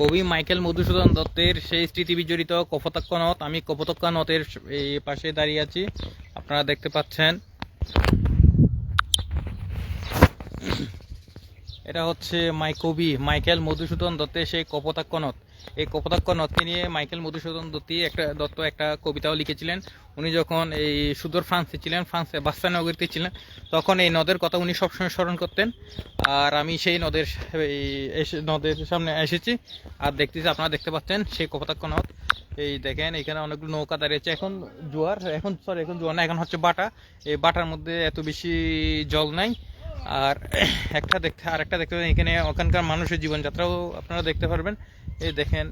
কবি মাইকেল মধুসূদন দত্তের সেই স্মৃতি বিজড়িত কপোতাক্ষ নদ। আমি কপোতাক্ষ এই পাশে দাঁড়িয়ে আছি। আপনারা দেখতে পাচ্ছেন। এটা হচ্ছে মাই কবি মাইকেল মধুসূদন দত্তের সেই কপোতাক্ষ নদ। এই কপোতাক্ষ নদকে নিয়ে মাইকেল মধুসূদন দত্তি একটা দত্ত একটা কবিতাও লিখেছিলেন। উনি যখন এই সুদূর ফ্রান্সে ছিলেন, ফ্রান্সে বাস্তানগরীতে ছিলেন, তখন এই নদের কথা উনি সবসময় স্মরণ করতেন। আর আমি সেই নদের নদের সামনে এসেছি। আর দেখতেছি, আপনারা দেখতে পাচ্ছেন সেই কপোতাক্ষ নদ। এই দেখেন, এখানে অনেকগুলো নৌকা দাঁড়িয়েছে। এখন জোয়ার, এখন সরি এখন জোয়ার না, এখন হচ্ছে বাটা। এই বাটার মধ্যে এত বেশি জল নাই। আর একটা দেখতে, আর একটা দেখতে পাবেন, এখানে ওখানকার মানুষের জীবনযাত্রাও আপনারা দেখতে পারবেন। এই দেখেন,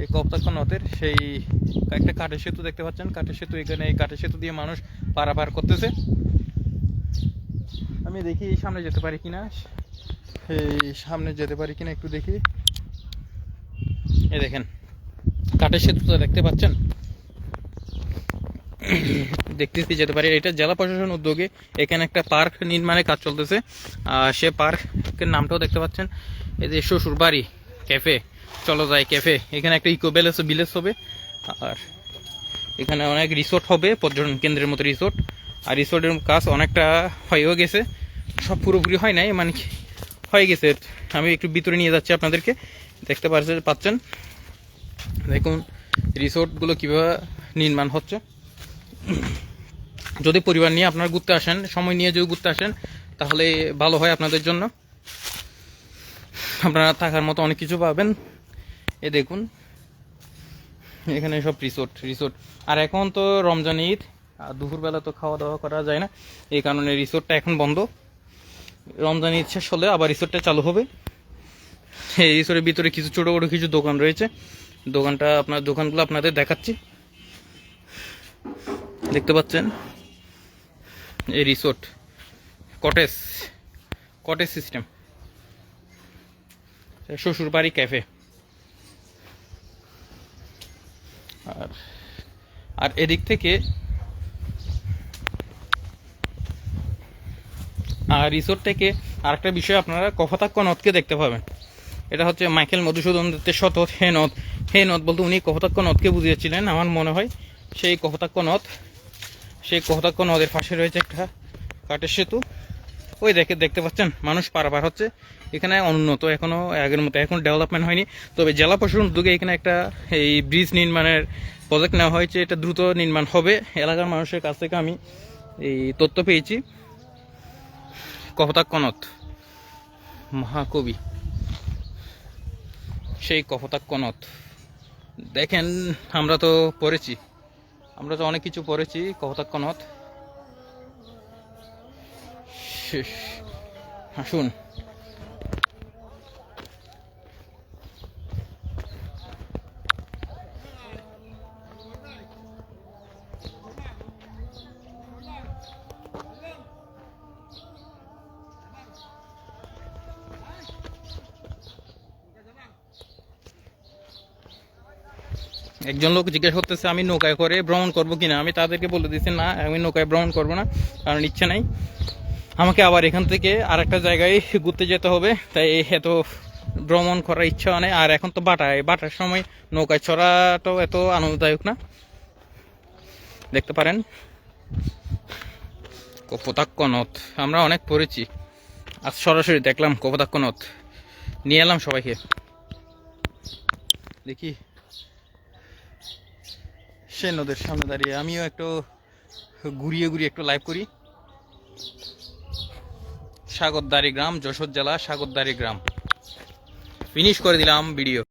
এই কপ্তাক্ষ নদের সেই একটা কাঠের সেতু দেখতে পাচ্ছেন। কাঠের সেতু এখানে, এই কাঠের সেতু দিয়ে মানুষ পারাপার করতেছে। আমি দেখি সামনে যেতে পারি কিনা। এই সামনে যেতে পারি কিনা একটু দেখি। এই দেখেন, কাঠের সেতুটা দেখতে পাচ্ছেন? দেখতেছি যেতে পারি। এটা জেলা প্রশাসন উদ্যোগে এখানে একটা পার্ক নির্মাণের কাজ চলতেছে। আর সে পার্কের নামটাও দেখতে পাচ্ছেন। এই যে শ্বশুর বাড়ি ক্যাফে, চলো যাই ক্যাফে। এখানে একটা ইকো ব্যালেন্স ভিলেজ হবে। আর এখানে অনেক রিসোর্ট হবে, পর্যটন কেন্দ্রের মতো রিসোর্ট আর রিসোর্টের কাজ অনেকটা হয়েও গেছে। সব পুরোপুরি হয় নাই মানে হয়ে গেছে। আমি একটু ভিতরে নিয়ে যাচ্ছি আপনাদেরকে। দেখতে পাচ্ছেন দেখুন রিসোর্টগুলো কীভাবে নির্মাণ হচ্ছে। যদি পরিবার নিয়ে আপনারা ঘুরতে আসেন, সময় নিয়ে যদি ঘুরতে আসেন, তাহলে ভালো হয় আপনাদের জন্য। আপনারা থাকার মতো অনেক কিছু পাবেন। এ দেখুন, এখানে সব রিসোর্ট রিসোর্ট আর এখন তো রমজান ঈদ, আর দুপুরবেলা তো খাওয়া দাওয়া করা যায় না। এই কারণে রিসোর্টটা এখন বন্ধ। রমজান ঈদ শেষ হলে আবার রিসোর্টটা চালু হবে। এই রিসোর্টের ভিতরে কিছু ছোটো বড়ো কিছু দোকান রয়েছে। দোকানটা আপনার, দোকানগুলো আপনাদের দেখাচ্ছি। দেখতে পাচ্ছেন? এই রিসোর্ট কটেজ কটেজ সিস্টেম শ্বশুর বাড়ি ক্যাফে আর আর এদিক থেকে আর রিসোর্ট থেকে আরেকটা বিষয় আপনারা কফতাক্ষ নদকে দেখতে পাবেন। এটা হচ্ছে মাইকেল মধুসূদন দত্তের শত হে নদ। হে নদ বলতে উনি কফতাক্ষ নদকে বুঝিয়েছিলেন, আমার মনে হয়। সেই কফতাক্ষ নদ সেই কফতাক্ষ নদের পাশে রয়েছে একটা কাঠের সেতু। ওই দেখে দেখতে পাচ্ছেন, মানুষ পারাপার হচ্ছে। এখানে অনুন্নত এখনও আগের মতো এখন ডেভেলপমেন্ট হয়নি। তবে জেলা প্রশাসন উদ্যোগে এখানে একটা এই ব্রিজ নির্মাণের প্রজেক্ট নেওয়া হয়েছে। এটা দ্রুত নির্মাণ হবে। এলাকার মানুষের কাছ থেকে আমি এই তথ্য পেয়েছি। কপতাক্ষ নদ। মহাকবি। সেই কপতাক্ষ নদ। দেখেন, আমরা তো পড়েছি। আমরা তো অনেক কিছু পড়েছি কহতাক্ষণত শেষ। আসুন একজন লোক জিজ্ঞেস করতেছে, আমি নৌকায় করে ভ্রমণ করব কিনা? আমি তাদেরকে বলে দিচ্ছি না, আমি নৌকায় ভ্রমণ করব না, কারণ ইচ্ছে নাই। আমাকে আবার এখান থেকে আর একটা জায়গায় ঘুরতে যেতে হবে, তাই এত ভ্রমণ করার ইচ্ছা নেই, আর এখন তো বাটায় বাটার সময় নৌকায় চড়াটাও এত আনন্দদায়ক না। দেখতে পারেন কপোতাক্ষ নদ আমরা অনেক পড়েছি। আজ সরাসরি দেখলাম কপোতাক্ষ নদ নিয়ে এলাম সবাইকে। দেখি। সে নদের সামনে দাঁড়িয়ে আমিও একটু ঘুরিয়ে ঘুরিয়ে একটু লাইভ করি। সাগরদারি গ্রাম, যশোর জেলা সাগরদারি গ্রাম। ফিনিশ করে দিলাম ভিডিও